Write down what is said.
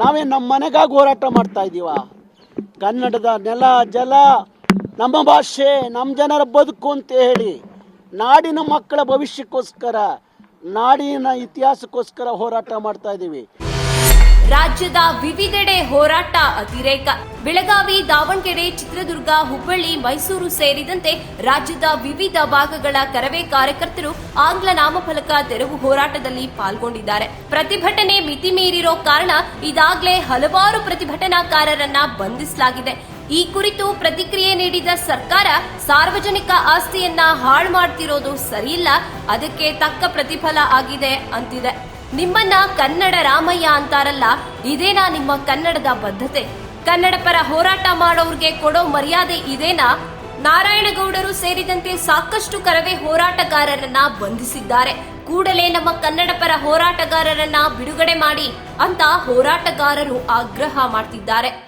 ನಾವೇ ನಮ್ಮ ಮನೆಗಾಗಿ ಹೋರಾಟ ಮಾಡ್ತಾ ಇದೀವ ಕನ್ನಡದ ನೆಲ, ಜಲ, ನಮ್ಮ ಭಾಷೆ, ನಮ್ಮ ಜನರ ಬದುಕು ಅಂತ ಹೇಳಿ ನಾಡಿನ ಮಕ್ಕಳ ಭವಿಷ್ಯಕ್ಕೋಸ್ಕರ, ನಾಡಿನ ಇತಿಹಾಸಕ್ಕೋಸ್ಕರ ಹೋರಾಟ ಮಾಡ್ತಾ ಇದ್ದೀವಿ. ರಾಜ್ಯದ ವಿವಿಧೆಡೆ ಹೋರಾಟ ಅತಿರೇಕ. ಬೆಳಗಾವಿ, ದಾವಣಗೆರೆ, ಚಿತ್ರದುರ್ಗ, ಹುಬ್ಬಳ್ಳಿ, ಮೈಸೂರು ಸೇರಿದಂತೆ ರಾಜ್ಯದ ವಿವಿಧ ಭಾಗಗಳ ಕರವೇ ಕಾರ್ಯಕರ್ತರು ಆಂಗ್ಲ ನಾಮಫಲಕ ತೆರವು ಹೋರಾಟದಲ್ಲಿ ಪಾಲ್ಗೊಂಡಿದ್ದಾರೆ. ಪ್ರತಿಭಟನೆ ಮಿತಿ ಮೀರಿರೋ ಕಾರಣ ಇದಾಗಲೇ ಹಲವಾರು ಪ್ರತಿಭಟನಾಕಾರರನ್ನ ಬಂಧಿಸಲಾಗಿದೆ. ಈ ಕುರಿತು ಪ್ರತಿಕ್ರಿಯೆ ನೀಡಿದ ಸರ್ಕಾರ ಸಾರ್ವಜನಿಕ ಆಸ್ತಿಯನ್ನ ಹಾಳು ಮಾಡ್ತಿರೋದು ಸರಿಯಿಲ್ಲ, ಅದಕ್ಕೆ ತಕ್ಕ ಪ್ರತಿಫಲ ಆಗಿದೆ ಅಂತಿದೆ. ನಿಮ್ಮನ್ನ ಕನ್ನಡ ರಾಮಯ್ಯ ಅಂತಾರಲ್ಲ ಇದೇನಾ ನಿಮ್ಮ ಕನ್ನಡದ ಬದ್ಧತೆ. ಕನ್ನಡ ಪರ ಹೋರಾಟ ಮಾಡೋರ್ಗೆ ಕೊಡೋ ಮರ್ಯಾದೆ ಇದೇನಾ? ನಾರಾಯಣಗೌಡರು ಸೇರಿದಂತೆ ಸಾಕಷ್ಟು ಕರವೇ ಹೋರಾಟಗಾರರನ್ನ ಬಂಧಿಸಿದ್ದಾರೆ. ಕೂಡಲೇ ನಮ್ಮ ಕನ್ನಡ ಪರ ಹೋರಾಟಗಾರರನ್ನ ಬಿಡುಗಡೆ ಮಾಡಿ ಅಂತ ಹೋರಾಟಗಾರರು ಆಗ್ರಹ ಮಾಡ್ತಿದ್ದಾರೆ.